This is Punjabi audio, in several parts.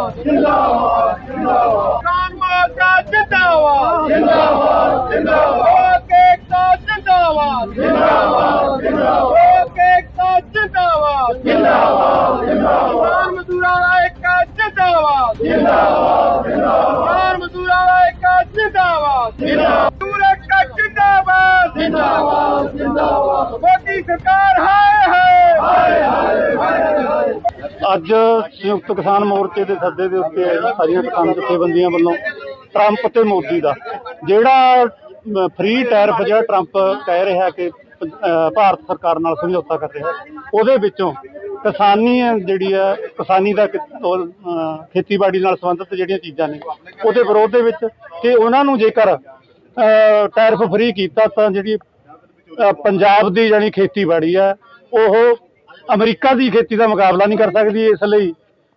ਜਿੰਦਾਬਾਦ ਜਿੰਦਾਬਾਦ। ਜਿੰਦਾਬਾਦ ਕਾਨ ਮਾਰਕਾ ਜਿੰਦਾਬਾਦ ਜਿੰਦਾਬਾਦ। ਜਿੰਦਾਬਾਦ ਕੇਕਤਾ ਜਿੰਦਾਬਾਦ। ਜਿੰਦਾਬਾਦ ਜਿੰਦਾਬਾਦ। ਕੇਕਤਾ ਜਿੰਦਾਬਾਦ। ਜਿੰਦਾਬਾਦ ਜਿੰਦਾਬਾਦ। ਕਿਸਾਨ ਮਜ਼ਦੂਰਾਂ ਦਾ ਇੱਕ ਜਿੰਦਾਬਾਦ। ਜਿੰਦਾਬਾਦ ਜਿੰਦਾਬਾਦ। ਮਜ਼ਦੂਰਾਂ ਦਾ ਇੱਕ ਜਿੰਦਾਬਾਦ। ਜਿੰਦਾਬਾਦ। ਮਜ਼ਦੂਰ ਇੱਕ ਜਿੰਦਾਬਾਦ। ਜਿੰਦਾਬਾਦ ਜਿੰਦਾਬਾਦ। ਮੋਦੀ ਸਰਕਾਰ ਅੱਜ ਸੰਯੁਕਤ ਕਿਸਾਨ ਮੋਰਚੇ ਦੇ ਸੱਦੇ ਦੇ ਉੱਤੇ ਸਾਰੀਆਂ ਕਿਸਾਨ ਜਥੇਬੰਦੀਆਂ ਵੱਲੋਂ ਟਰੰਪ ਤੇ ਮੋਦੀ ਦਾ, ਜਿਹੜਾ ਫ੍ਰੀ ਟੈਰਫ ਜਿਹੜਾ ਟਰੰਪ ਕਹਿ ਰਿਹਾ ਕਿ ਭਾਰਤ ਸਰਕਾਰ ਨਾਲ ਸਮਝੌਤਾ ਕਰ ਰਿਹਾ, ਉਹਦੇ ਵਿੱਚੋਂ ਕਿਸਾਨੀ ਜਿਹੜੀ ਹੈ, ਕਿਸਾਨੀ ਦਾ ਖੇਤੀਬਾੜੀ ਨਾਲ ਸੰਬੰਧਿਤ ਜਿਹੜੀਆਂ ਚੀਜ਼ਾਂ ਨੇ, ਉਹਦੇ ਵਿਰੋਧ ਦੇ ਵਿੱਚ ਕਿ ਉਹਨਾਂ ਨੂੰ ਜੇਕਰ ਟੈਰਫ ਟੈਰਿਫ ਫ੍ਰੀ ਕੀਤਾ ਤਾਂ ਜਿਹੜੀ ਪੰਜਾਬ ਦੀ ਜਾਨੀ ਖੇਤੀਬਾੜੀ ਹੈ, ਉਹ ਅਮਰੀਕਾ ਦੀ ਖੇਤੀ ਦਾ ਮੁਕਾਬਲਾ ਨਹੀਂ ਕਰ ਸਕਦੀ ਇਸ ਲਈ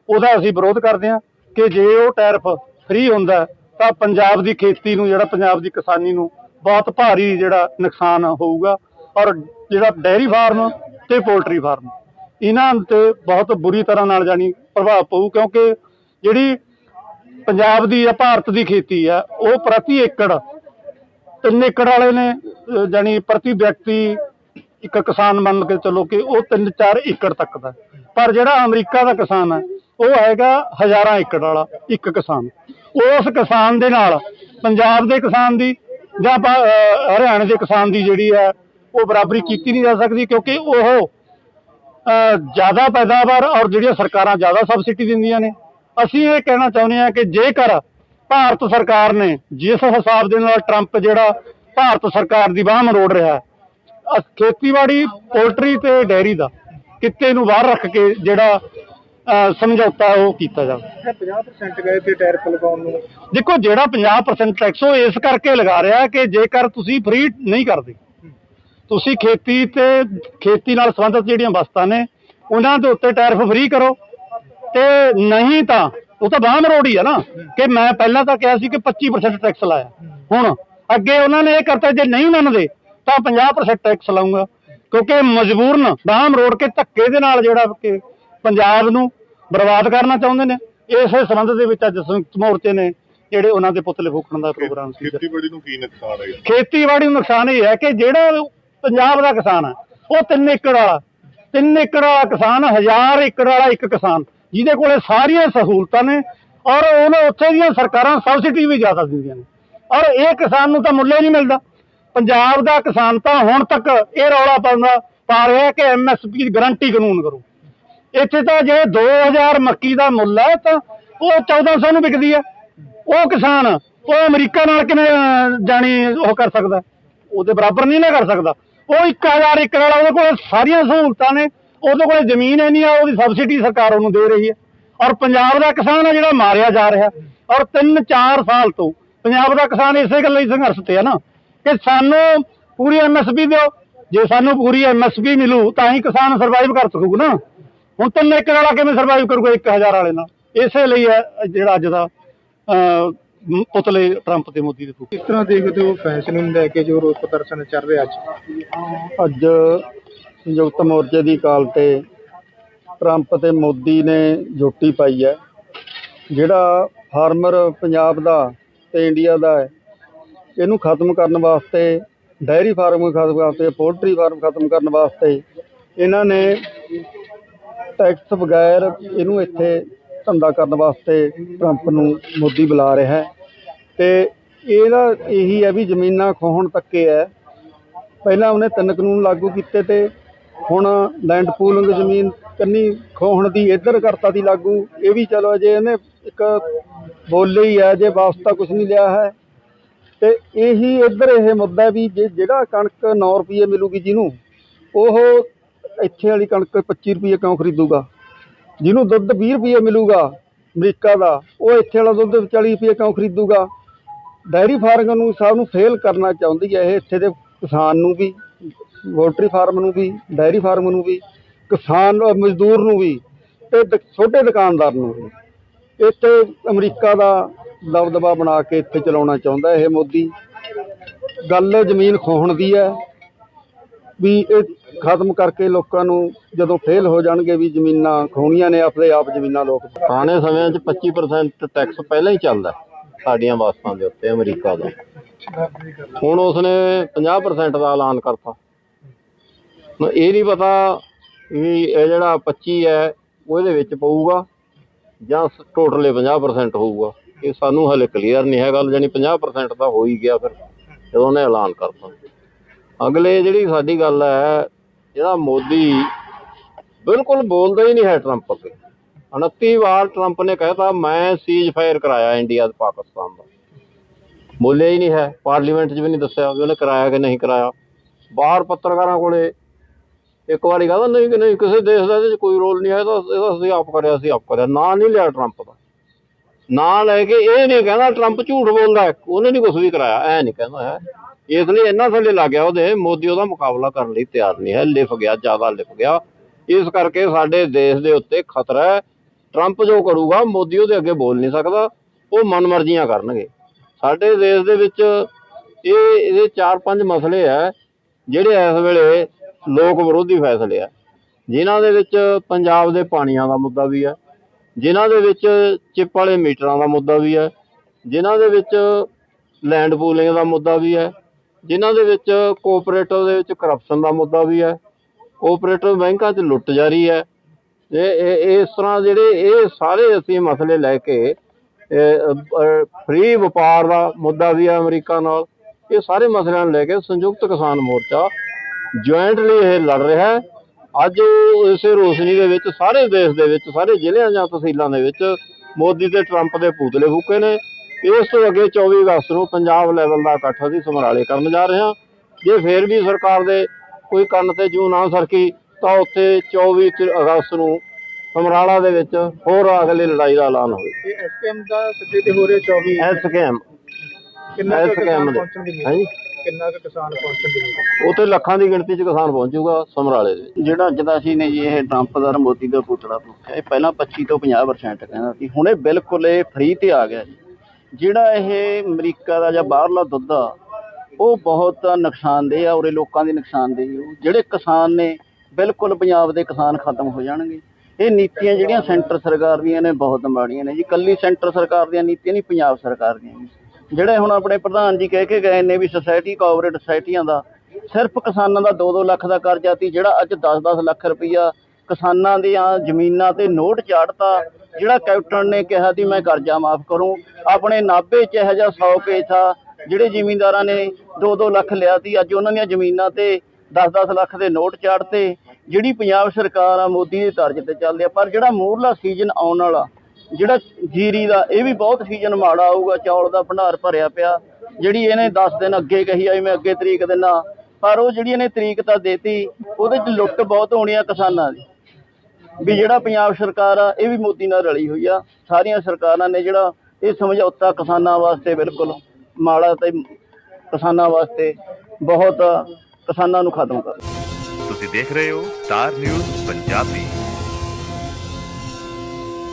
ਉਹਦਾ ਅਸੀਂ ਵਿਰੋਧ ਕਰਦੇ ਹਾਂ ਕਿ ਜੇ ਉਹ ਟੈਰਫ ਫ੍ਰੀ ਹੁੰਦਾ ਤਾਂ ਪੰਜਾਬ ਦੀ ਖੇਤੀ ਨੂੰ, ਜਿਹੜਾ ਪੰਜਾਬ ਦੀ ਕਿਸਾਨੀ ਨੂੰ ਬਹੁਤ ਭਾਰੀ ਜਿਹੜਾ ਨੁਕਸਾਨ ਹੋਊਗਾ। ਔਰ ਜਿਹੜਾ ਡੈਰੀ ਫਾਰਮ ਤੇ ਪੋਲਟਰੀ ਫਾਰਮ, ਇਹਨਾਂ ਤੇ ਬਹੁਤ ਬੁਰੀ ਤਰ੍ਹਾਂ ਨਾਲ ਜਾਨੀ ਪ੍ਰਭਾਵ ਪਊ, ਕਿਉਂਕਿ ਜਿਹੜੀ ਪੰਜਾਬ ਦੀ ਜਾਂ ਭਾਰਤ ਦੀ ਖੇਤੀ ਆ, ਉਹ ਪ੍ਰਤੀ ਏਕੜ, ਤਿੰਨ ਏਕੜ ਵਾਲੇ ਨੇ ਅਹ ਜਾਣੀ ਪ੍ਰਤੀ ਵਿਅਕਤੀ ਇੱਕ ਕਿਸਾਨ ਮੰਨ ਕੇ ਚੱਲੋ ਕਿ ਉਹ 3-4 ਏਕੜ ਤੱਕ ਦਾ ਪਰ ਜਿਹੜਾ ਅਮਰੀਕਾ ਦਾ ਕਿਸਾਨ ਹੈ, ਉਹ ਹੈਗਾ ਹਜ਼ਾਰਾਂ ਏਕੜ ਵਾਲਾ ਇੱਕ ਕਿਸਾਨ। ਉਸ ਕਿਸਾਨ ਦੇ ਨਾਲ ਪੰਜਾਬ ਦੇ ਕਿਸਾਨ ਦੀ ਜਾਂ ਹਰਿਆਣੇ ਦੇ ਕਿਸਾਨ ਦੀ ਜਿਹੜੀ ਹੈ, ਉਹ ਬਰਾਬਰੀ ਕੀਤੀ ਨਹੀਂ ਜਾ ਸਕਦੀ ਕਿਉਂਕਿ ਉਹ ਜ਼ਿਆਦਾ ਪੈਦਾਵਾਰ ਔਰ ਜਿਹੜੀਆਂ ਸਰਕਾਰਾਂ ਜ਼ਿਆਦਾ ਸਬਸਿਡੀ ਦਿੰਦੀਆਂ ਨੇ। ਅਸੀਂ ਇਹ ਕਹਿਣਾ ਚਾਹੁੰਦੇ ਹਾਂ ਕਿ ਜੇਕਰ ਭਾਰਤ ਸਰਕਾਰ ਨੇ ਜਿਸ ਹਿਸਾਬ ਦੇ ਨਾਲ ਟਰੰਪ ਜਿਹੜਾ ਭਾਰਤ ਸਰਕਾਰ ਦੀ ਬਾਹ ਮਰੋੜ ਰਿਹਾ ਅ- ਖੇਤੀਬਾੜੀ ਪੋਲਟਰੀ ਤੇ ਡੈਰੀ ਦਾ ਕਿੱਤੇ ਨੂੰ ਬਾਹਰ ਰੱਖ ਕੇ ਜਿਹੜਾ ਅ, ਸਮਝੌਤਾ ਉਹ ਕੀਤਾ ਜਾਵੇ। 50% ਗਏ ਤੇ ਟੈਰਿਫ ਲਗਾਉਣ ਨੂੰ। ਦੇਖੋ ਜਿਹੜਾ 50% ਟੈਕਸ ਉਹ ਇਸ ਕਰਕੇ ਲਗਾ ਰਿਹਾ ਕਿ ਜੇਕਰ ਤੁਸੀਂ ਫ੍ਰੀ ਨਹੀਂ ਕਰਦੇ ਤੁਸੀਂ ਖੇਤੀ ਤੇ ਖੇਤੀ ਨਾਲ ਸੰਬੰਧਿਤ ਜਿਹੜੀਆਂ ਵਸਤਾਂ ਨੇ ਉਹਨਾਂ ਦੇ ਉੱਤੇ ਟੈਰਿਫ ਫ੍ਰੀ ਕਰੋ। ਤੇ ਨਹੀਂ ਤਾਂ ਉਹ ਤਾਂ ਬਾਹਮ ਰੋੜੀ ਆ ਨਾ ਕਿ ਮੈਂ ਪਹਿਲਾਂ ਤਾਂ ਕਿਹਾ ਸੀ ਕਿ 25% ਟੈਕਸ ਲਾਇਆ। ਹੁਣ ਅੱਗੇ ਉਹਨਾਂ ਨੇ ਇਹ ਕਰਤਾ ਜੇ ਨਹੀਂ ਮੰਨਦੇ ਤਾਂ 50% ਟੈਕਸ ਲਾਉਂਗਾ ਕਿਉਂਕਿ ਮਜਬੂਰਨ ਬਾਹਮ ਰੋੜ ਕੇ ਧੱਕੇ ਦੇ ਨਾਲ ਜਿਹੜਾ ਕਿ ਪੰਜਾਬ ਨੂੰ ਬਰਬਾਦ ਕਰਨਾ ਚਾਹੁੰਦੇ ਨੇ ਇਸੇ ਸੰਬੰਧ ਦੇ ਵਿੱਚ ਅੱਜ ਸੰਯੁਕਤ ਮੋਰਚੇ ਨੇ ਜਿਹੜੇ ਉਹਨਾਂ ਦੇ ਪੁਤਲੇ ਫੂਕਣ ਦਾ ਪ੍ਰੋਗਰਾਮ ਸੀ ਖੇਤੀਬਾੜੀ ਨੂੰ ਕੀ ਨੁਕਸਾਨ ਹੈ? ਖੇਤੀਬਾੜੀ ਨੂੰ ਨੁਕਸਾਨ ਇਹ ਹੈ ਕਿ ਜਿਹੜਾ ਪੰਜਾਬ ਦਾ ਕਿਸਾਨ ਹੈ ਉਹ 3 ਏਕੜ ਵਾਲਾ 3 ਏਕੜ ਵਾਲਾ ਕਿਸਾਨ 1000 ਏਕੜ ਵਾਲਾ ਇੱਕ ਕਿਸਾਨ ਜਿਹਦੇ ਕੋਲੇ ਸਾਰੀਆਂ ਸਹੂਲਤਾਂ ਨੇ ਔਰ ਉਹਨੇ ਉੱਥੇ ਦੀਆਂ ਸਰਕਾਰਾਂ ਸਬਸਿਡੀ ਵੀ ਜ਼ਿਆਦਾ ਦਿੰਦੀਆਂ ਨੇ। ਔਰ ਇਹ ਕਿਸਾਨ ਨੂੰ ਤਾਂ ਮੁੱਲ ਹੀ ਨਹੀਂ ਮਿਲਦਾ। ਪੰਜਾਬ ਦਾ ਕਿਸਾਨ ਤਾਂ ਹੁਣ ਤੱਕ ਇਹ ਰੌਲਾ ਪਾਉਂਦਾ, ਪਾ ਰਿਹਾ ਕਿ ਐਮਐਸਪੀ ਦੀ ਗਾਰੰਟੀ ਕਾਨੂੰਨ ਕਰੋ। ਇੱਥੇ ਤਾਂ ਜੇ 2000 ਮੱਕੀ ਦਾ ਮੁੱਲ ਹੈ, ਤਾਂ ਉਹ 1400 ਨੂੰ ਵਿਕਦੀ ਹੈ। ਉਹ ਕਿਸਾਨ, ਉਹ ਅਮਰੀਕਾ ਨਾਲ ਕਿਵੇਂ ਜਾਣੀ ਉਹ ਕਰ ਸਕਦਾ? ਉਹਦੇ ਬਰਾਬਰ ਨਹੀਂ ਨਾ ਕਰ ਸਕਦਾ। ਉਹ 1000 ਏਕੜ ਵਾਲਾ ਉਹਦੇ ਕੋਲ ਸਾਰੀਆਂ ਸਹੂਲਤਾਂ ਨੇ। ਉਹਦੇ ਕੋਲ ਜ਼ਮੀਨ ਹੈ ਨਹੀਂ ਆ ਉਹਦੀ ਸਬਸਿਡੀ ਸਰਕਾਰ ਉਹਨੂੰ ਦੇ ਰਹੀ ਹੈ। ਔਰ ਪੰਜਾਬ ਦਾ ਕਿਸਾਨ ਹੈ ਜਿਹੜਾ ਮਾਰਿਆ ਜਾ ਰਿਹਾ। ਔਰ 3-4 ਸਾਲ ਤੋਂ ਪੰਜਾਬ ਦਾ ਕਿਸਾਨ ਇਸੇ ਗੱਲ ਲਈ ਸੰਘਰਸ਼ ਤੇ ਹੈ ਨਾ। ਕਿ ਸਾਨੂੰ ਪੂਰੀ ਐਮਐਸਪੀ ਦਿਓ। ਜੇ ਸਾਨੂੰ ਪੂਰੀ ਐਮਐਸਪੀ ਮਿਲੂ ਤਾਂ ਹੀ ਕਿਸਾਨ ਸਰਵਾਈਵ ਕਰ ਸਕੂਗਾ ਨਾ। ਹੁਣ ਤਿੰਨ ਏਕੜ ਵਾਲਾ ਕਿਵੇਂ ਸਰਵਾਈਵ ਕਰੂਗਾ 1000 ਵਾਲੇ ਨਾਲ? ਇਸੇ ਲਈ ਹੈ ਜਿਹੜਾ ਅੱਜ ਦਾ ਪੁਤਲੇ ਟਰੰਪ ਤੇ ਮੋਦੀ ਦੇ ਫੂਕ। ਕਿਸ ਤਰ੍ਹਾਂ ਦੇਖਦੇ ਹੋ ਫੈਸਲੇ ਨੂੰ ਲੈ ਕੇ ਜੋ ਰੋਸ ਪ੍ਰਦਰਸ਼ਨ ਚੱਲ ਰਿਹਾ ਅੱਜ? ਅੱਜ ਸੰਯੁਕਤ ਮੋਰਚੇ ਦੀ ਕਾਲ ਤੇ ਟਰੰਪ ਤੇ ਮੋਦੀ ਨੇ ਜੋਟੀ ਪਾਈ ਹੈ। ਜਿਹੜਾ ਫਾਰਮਰ ਪੰਜਾਬ ਦਾ ਤੇ ਇੰਡੀਆ ਦਾ ਹੈ। ਇਹਨੂੰ ਖਤਮ ਕਰਨ ਵਾਸਤੇ ਡਾਇਰੀ ਫਾਰਮ ਖਤਮ ਕਰਨ ਵਾਸਤੇ, ਪੋਲਟਰੀ ਫਾਰਮ ਖਤਮ ਕਰਨ ਵਾਸਤੇ ਇਹਨਾਂ ਨੇ ਟੈਕਸ ਬਗੈਰ ਇਹਨੂੰ ਇੱਥੇ ਧੰਦਾ ਕਰਨ ਵਾਸਤੇ ਟਰੰਪ ਨੂੰ ਮੋਦੀ ਬੁਲਾ ਰਿਹਾ ਹੈ। ਤੇ ਇਹਦਾ ਇਹੀ ਹੈ ਵੀ ਜ਼ਮੀਨਾਂ ਖੋਹਣ ਤੱਕੇ ਹੈ। ਪਹਿਲਾਂ ਉਹਨੇ ਤਿੰਨ ਕਾਨੂੰਨ ਲਾਗੂ ਕੀਤੇ ਤੇ ਹੁਣ ਲੈਂਡ ਪੂਲਿੰਗ ਜ਼ਮੀਨ ਕੰਨੀ ਖੋਹਣ ਦੀ, ਇੱਧਰ ਕਰਤਾ ਦੀ ਲਾਗੂ, ਇਹ ਵੀ ਚਲੋ ਜੇ ਇਹਨੇ ਇੱਕ ਬੋਲੇ ਹੀ ਹੈ ਜੇ ਵਾਸਤਾ ਕੁਝ ਨਹੀਂ ਲਿਆ ਹੈ। ਤੇ ਇਹੀ ਇੱਧਰ ਇਹ ਮੁੱਦਾ ਵੀ ਜੇ ਜਿਹੜਾ ਕਣਕ 9 ਰੁਪਏ ਮਿਲੂਗੀ ਜਿਹਨੂੰ, ਉਹ ਇੱਥੇ ਵਾਲੀ ਕਣਕ 25 ਰੁਪਏ ਕਿਉਂ ਖਰੀਦੂਗਾ? ਜਿਹਨੂੰ ਦੁੱਧ 20 ਰੁਪਏ ਮਿਲੂਗਾ ਅਮਰੀਕਾ ਦਾ, ਉਹ ਇੱਥੇ ਵਾਲਾ ਦੁੱਧ 40 ਰੁਪਏ ਕਿਉਂ ਖਰੀਦੂਗਾ? ਡੈਰੀ ਫਾਰਮ ਨੂੰ ਸਭ ਨੂੰ ਫੇਲ ਕਰਨਾ ਚਾਹੁੰਦੀ ਹੈ ਇਹ ਇੱਥੇ ਦੇ ਕਿਸਾਨ ਨੂੰ ਵੀ, ਪੋਲਟਰੀ ਫਾਰਮ ਨੂੰ ਵੀ, ਡੈਰੀ ਫਾਰਮ ਨੂੰ ਵੀ, ਕਿਸਾਨ ਮਜ਼ਦੂਰ ਨੂੰ ਵੀ, ਤੇ ਦ- ਛੋਟੇ ਦੁਕਾਨਦਾਰ ਨੂੰ ਵੀ। ਇੱਥੇ ਅਮਰੀਕਾ ਦਾ ਦਬਦਬਾ ਬਣਾ ਕੇ ਇੱਥੇ ਚਲਾਉਣਾ ਚਾਹੁੰਦਾ ਇਹ ਮੋਦੀ। ਗੱਲ ਜ਼ਮੀਨ ਖੋਹਣ ਦੀ ਹੈ ਵੀ ਇਹ ਖਤਮ ਕਰਕੇ ਲੋਕਾਂ ਨੂੰ ਜਦੋਂ ਫੇਲ ਹੋ ਜਾਣਗੇ ਵੀ ਜ਼ਮੀਨਾਂ ਖੋਣੀਆਂ ਨੇ, ਆਪਣੇ ਆਪ ਜ਼ਮੀਨਾਂ ਲੋਕ ਪੁਰਾਣੇ ਸਮਿਆਂ 'ਚ 25% ਟੈਕਸ ਪਹਿਲਾਂ ਹੀ ਚੱਲਦਾ ਸਾਡੀਆਂ ਵਸਤਾਂ ਦੇ ਉੱਤੇ ਅਮਰੀਕਾ ਦਾ ਹੁਣ ਉਸਨੇ 50% ਦਾ ਐਲਾਨ ਕਰਤਾ। ਇਹ ਨਹੀਂ ਪਤਾ ਵੀ ਇਹ ਜਿਹੜਾ 25 ਹੈ, ਉਹਦੇ ਵਿੱਚ ਪਊਗਾ ਜਾਂ ਟੋਟਲੇ 50% ਹੋਊਗਾ। ਇਹ ਸਾਨੂੰ ਹਲੇ ਕਲੀਅਰ ਨਹੀਂ ਹੈ ਗੱਲ ਜਾਨੀ 50% ਤਾਂ ਹੋ ਹੀ ਗਿਆ ਫਿਰ, ਜਦੋਂ ਉਹਨੇ ਐਲਾਨ ਕਰਤਾ। ਅਗਲੇ ਜਿਹੜੀ ਸਾਡੀ ਗੱਲ ਹੈ, ਜਿਹੜਾ ਮੋਦੀ ਬਿਲਕੁਲ ਬੋਲਦਾ ਹੀ ਨਹੀਂ ਹੈ ਟਰੰਪ ਅੱਗੇ। 29 ਵਾਰ ਟਰੰਪ ਨੇ ਕਹਿਤਾ ਮੈਂ ਸੀਜ਼ ਫਾਇਰ ਕਰਾਇਆ ਇੰਡੀਆ ਤੇ ਪਾਕਿਸਤਾਨ ਦਾ। ਬੋਲਿਆ ਹੀ ਨਹੀਂ ਹੈ ਪਾਰਲੀਮੈਂਟ 'ਚ ਵੀ ਨਹੀਂ ਦੱਸਿਆ ਵੀ ਉਹਨੇ ਕਰਾਇਆ ਕਿ ਨਹੀਂ ਕਰਾਇਆ। ਬਾਹਰ ਪੱਤਰਕਾਰਾਂ ਕੋਲੇ ਇੱਕ ਵਾਰੀ ਕਹਿੰਦਾ, ਨਹੀਂ ਕਿ ਨਹੀਂ, ਕਿਸੇ ਦੇਸ਼ ਦਾ ਇਹਦੇ 'ਚ ਕੋਈ ਰੋਲ ਨਹੀਂ ਹੈ, ਇਹਦਾ ਇਹਦਾ ਅਸੀਂ ਆਪ ਕਰਿਆ, ਅਸੀਂ ਆਪ ਕਰਿਆ। ਨਾਂ ਨਹੀਂ ਲਿਆ ਟਰੰਪ ਦਾ। ਨਾਂ ਲੈ ਕੇ ਇਹ ਨਹੀਂ ਕਹਿੰਦਾ ਟਰੰਪ ਝੂਠ ਬੋਲਦਾ ਹੈ, ਉਹਨੇ ਨਹੀਂ ਕੁਝ ਵੀ ਕਰਾਇਆ ਐ ਨਹੀਂ ਕਹਿੰਦਾ ਹੈ। ਇਸ ਲਈ ਇੰਨਾ ਥੱਲੇ ਲੱਗ ਗਿਆ ਉਹਦੇ ਮੋਦੀ ਉਹਦਾ ਮੁਕਾਬਲਾ ਕਰਨ ਲਈ ਤਿਆਰ ਨਹੀਂ ਹੈ ਲਿਫ ਗਿਆ ਜ਼ਿਆਦਾ ਲਿਫ ਗਿਆ। ਇਸ ਕਰਕੇ ਸਾਡੇ ਦੇਸ਼ ਦੇ ਉੱਤੇ ਖਤਰਾ ਹੈ। ਟਰੰਪ ਜੋ ਕਰੂਗਾ ਮੋਦੀ ਉਹਦੇ ਅੱਗੇ ਬੋਲ ਨਹੀਂ ਸਕਦਾ ਉਹ ਮਨਮਰਜ਼ੀਆਂ ਕਰਨਗੇ। ਸਾਡੇ ਦੇਸ਼ ਦੇ ਵਿੱਚ ਇਹ ਇਹਦੇ ਚਾਰ ਪੰਜ ਮਸਲੇ ਆ ਜਿਹੜੇ ਇਸ ਵੇਲੇ ਲੋਕ ਵਿਰੋਧੀ ਫੈਸਲੇ ਆ। ਜਿਨ੍ਹਾਂ ਦੇ ਵਿੱਚ ਪੰਜਾਬ ਦੇ ਪਾਣੀਆਂ ਦਾ ਮੁੱਦਾ ਵੀ ਹੈ ਜਿਨ੍ਹਾਂ ਦੇ ਵਿੱਚ ਚਿੱਪ ਵਾਲੇ ਮੀਟਰਾਂ ਦਾ ਮੁੱਦਾ ਵੀ ਹੈ, ਜਿਨ੍ਹਾਂ ਦੇ ਵਿੱਚ ਲੈਂਡ ਪੂਲਿੰਗ ਦਾ ਮੁੱਦਾ ਵੀ ਹੈ, ਜਿਨ੍ਹਾਂ ਦੇ ਵਿੱਚ ਕੋਆਪਰੇਟਿਵ ਦੇ ਵਿੱਚ ਕਰਪਸ਼ਨ ਦਾ ਮੁੱਦਾ ਵੀ ਹੈ ਕੋਆਪਰੇਟਿਵ ਬੈਂਕਾਂ 'ਚ ਲੁੱਟ ਜਾਰੀ ਹੈ। ਇਹ, ਇਹ- ਇਸ ਤਰ੍ਹਾਂ ਜਿਹੜੇ ਇਹ ਸਾਰੇ ਅਸੀਂ ਮਸਲੇ ਲੈ ਕੇ ਫ੍ਰੀ ਵਪਾਰ ਦਾ ਮੁੱਦਾ ਵੀ ਹੈ ਅਮਰੀਕਾ ਨਾਲ। ਇਹ ਸਾਰੇ ਮਸਲਿਆਂ ਨੂੰ ਲੈ ਕੇ ਸੰਯੁਕਤ ਕਿਸਾਨ ਮੋਰਚਾ ਜੁਆਇੰਟਲੀ ਇਹ ਲੜ ਰਿਹਾ ਹੈ। ਅੱਜ ਇਸੇ ਰੋਸ਼ਨੀ ਦੇ ਵਿੱਚ ਸਾਰੇ ਦੇਸ਼ ਦੇ ਵਿੱਚ ਸਾਰੇ ਜ਼ਿਲ੍ਹਿਆਂ ਜਾਂ ਤਹਿਸੀਲਾਂ ਦੇ ਵਿੱਚ ਮੋਦੀ ਤੇ ਟਰੰਪ ਦੇ ਪੂਤਲੇ ਫੂਕੇ ਨੇ। ਇਸ ਤੋਂ ਅੱਗੇ 24 ਅਗਸਤ ਨੂੰ ਪੰਜਾਬ ਲੈਵਲ ਦਾ ਇਕੱਠ ਅਸੀਂ ਸਮਰਾਲੇ ਕਰਨ ਜਾ ਰਹੇ ਹਾਂ। ਜੇ ਫੇਰ ਵੀ ਸਰਕਾਰ ਦੇ ਕੋਈ ਕੰਨ ਤੇ ਜੂ ਨਾ ਸਰਕੀ ਤਾਂ ਉੱਥੇ 24 ਚ- ਅਗਸਤ ਨੂੰ ਸਮਰਾਲਾ ਦੇ ਵਿੱਚ ਹੋਰ ਅਗਲੀ ਲੜਾਈ ਦਾ ਐਲਾਨ ਹੋਵੇ। ਇਹ ਐਸਕੇਐਮ ਦਾ ਸੱਦੇ ਤੇ ਹੋ ਰਿਹਾ 24 ਐਸਕੇਐਮ ਕਿੰਨਾ ਕੁ SKM ਕਿਸਾਨ ਦੇ। ਪਹੁੰਚਣ ਦੀ ਕਿੰਨਾ ਕੁ ਕਿਸਾਨ ਉੱਥੇ ਲੱਖਾਂ ਦੀ ਗਿਣਤੀ 'ਚ ਕਿਸਾਨ ਪਹੁੰਚੂਗਾ ਸਮਰਾਲੇ ਦੇ ਜਿਹੜਾ ਅੱਜ ਦਾ ਸੀ ਨੇ ਜੀ ਇਹ ਟਰੰਪ ਦਾ ਮੋਦੀ ਦਾ ਪੁਤਲਾ ਫੂਕਿਆ ਇਹ ਪਹਿਲਾਂ 25 ਤੋਂ 50% ਕਹਿੰਦਾ ਸੀ ਹੁਣ ਇਹ ਬਿਲਕੁਲ ਇਹ ਫ੍ਰੀ ਤੇ ਆ ਗਿਆ ਜੀ। ਜਿਹੜਾ ਇਹ ਅਮਰੀਕਾ ਦਾ ਜਾਂ ਬਾਹਰਲਾ ਦੁੱਧ ਆ ਉਹ ਬਹੁਤ ਨੁਕਸਾਨਦੇਹ ਆ ਉਰੇ ਲੋਕਾਂ ਦੀ ਨੁਕਸਾਨਦੇਹ ਜਿਹੜੇ ਕਿਸਾਨ ਨੇ ਬਿਲਕੁਲ ਪੰਜਾਬ ਦੇ ਕਿਸਾਨ ਖਤਮ ਹੋ ਜਾਣਗੇ। ਇਹ ਨੀਤੀਆਂ ਜਿਹੜੀਆਂ ਸੈਂਟਰ ਸਰਕਾਰ ਦੀਆਂ ਨੇ ਬਹੁਤ ਮਾੜੀਆਂ ਨੇ ਜੀ। ਕੱਲੀ ਸੈਂਟਰ ਸਰਕਾਰ ਦੀਆਂ ਨੀਤੀਆਂ ਨਹੀਂ ਪੰਜਾਬ ਸਰਕਾਰ ਦੀਆਂ ਵੀ। ਜਿਹੜੇ ਹੁਣ ਆਪਣੇ ਪ੍ਰਧਾਨ ਜੀ ਕਹਿ ਕੇ ਗਏ ਨੇ ਵੀ ਸੁਸਾਇਟੀ ਕੋਆਪਰੇਟਿਵ ਸੁਸਾਇਟੀਆਂ ਦਾ, ਸਿਰਫ ਕਿਸਾਨਾਂ ਦਾ 2-2 ਲੱਖ ਦਾ ਕਰਜ਼ਾ ਸੀ, ਜਿਹੜਾ ਅੱਜ 10-10 ਲੱਖ ਰੁਪਈਆ ਕਿਸਾਨਾਂ ਦੀਆਂ ਜ਼ਮੀਨਾਂ ਤੇ ਨੋਟ ਚਾੜਤਾ, ਜਿਹੜਾ ਕੈਪਟਨ ਨੇ ਕਿਹਾ ਸੀ, ਮੈਂ ਕਰਜ਼ਾ ਮਾਫ ਕਰੂੰ। ਆਪਣੇ ਨਾਭੇ 'ਚ ਇਹੋ ਜਿਹਾ 100 ਕੇਸ ਆ, ਜਿਹੜੇ ਜ਼ਿਮੀਂਦਾਰਾਂ ਨੇ 2-2 ਲੱਖ ਲਿਆ ਸੀ, ਅੱਜ ਉਹਨਾਂ ਦੀਆਂ ਜ਼ਮੀਨਾਂ ਤੇ 10-10 ਲੱਖ ਦੇ ਨੋਟ ਚਾੜਤੇ, ਜਿਹੜੀ ਪੰਜਾਬ ਸਰਕਾਰ ਆ, ਮੋਦੀ ਦੇ ਤਰਜ਼ ਤੇ ਚੱਲਦੀ ਆ, ਪਰ ਜਿਹੜਾ ਮੂਹਰਲਾ ਸੀਜ਼ਨ ਆਉਣ ਵਾਲਾ ਜਿਹੜਾ ਜੀਰੀ ਦਾ, ਇਹ ਵੀ ਬਹੁਤ ਸੀਜ਼ਨ ਮਾੜਾ ਆਊਗਾ ਚੌਲ ਦਾ ਭੰਡਾਰ ਭਰਿਆ ਪਿਆ। ਜਿਹੜੀ ਇਹਨੇ 10 ਦਿਨ ਅੱਗੇ ਕਹੀ ਆਈ ਮੈਂ ਅੱਗੇ ਤਰੀਕ ਦਿਨਾ, ਪਰ ਉਹ ਜਿਹੜੀ ਇਹਨੇ ਤਰੀਕ ਤਾਂ ਦੇਤੀ, ਉਹਦੇ 'ਚ ਲੁੱਟ ਬਹੁਤ ਹੋਣੀ ਆ ਕਿਸਾਨਾਂ ਦੀ। ਵੀ ਜਿਹੜਾ ਪੰਜਾਬ ਸਰਕਾਰ ਆ, ਇਹ ਵੀ ਮੋਦੀ ਨਾਲ ਰਲੀ ਹੋਈ ਆ। ਸਾਰੀਆਂ ਸਰਕਾਰਾਂ ਨੇ ਜਿਹੜਾ ਇਹ ਸਮਝੌਤਾ ਕਿਸਾਨਾਂ ਵਾਸਤੇ ਬਿਲਕੁਲ ਮਾੜਾ ਤੇ ਕਿਸਾਨਾਂ ਵਾਸਤੇ ਬਹੁਤ ਕਿਸਾਨਾਂ ਨੂੰ ਖਤਮ ਕਰ ਤੁਸੀਂ ਦੇਖ ਰਹੇ ਹੋ ਸਟਾਰ ਨਿਊਜ਼ ਪੰਜਾਬੀ।